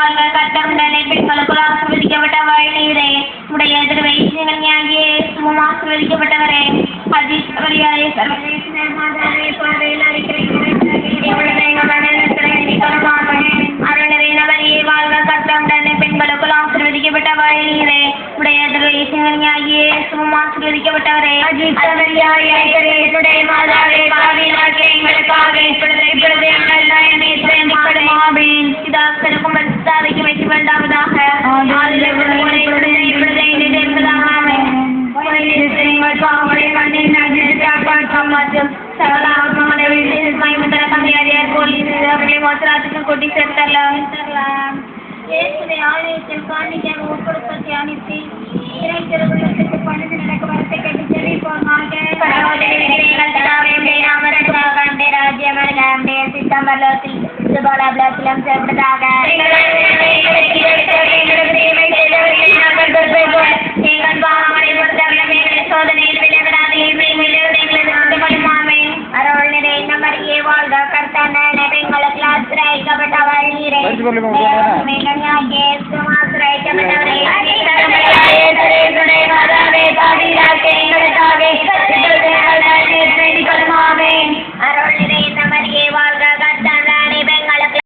அவர்கள் கட்டமுடனே பெண்களுக்குள் ஆசிர்வதிக்கப்பட்ட நீரே உடைய திருவயிற்றிகள் ஞாகியே சுமம் ஆசிர்வதிக்கப்பட்டவரே. அஜித் சர்வதேச மாதாவே பாதையில் அருணரே பெண்களுக்குள் ஆசீர்வதிக்கப்பட்டவள் நீரே உடைய திருவயிற்றிகள் ஞாகியே சுமம் ஆசீர்வதிக்கப்பட்டவரே. அஜித் மாதாவே பாதையில் மற்றும் சகல ஆத்மாவுடைய வீட்டில் மகிமைத்தர தந்தையாரியார் போல் அவர்களை மோசராத்துக்கு கொட்டி சேர்த்தரலாம் இயேசுவை ஆலயத்தில் காணிக்கையாக ஒப்புடுப்பத்தை அனுப்பி இறை திருவுள்ளத்துக்கு பணிந்து நடக்க வரத்தை கேட்டு ஜெபிப்போமாக படிச்சு கொள்ளுங்க, உங்க பேர் என்ன?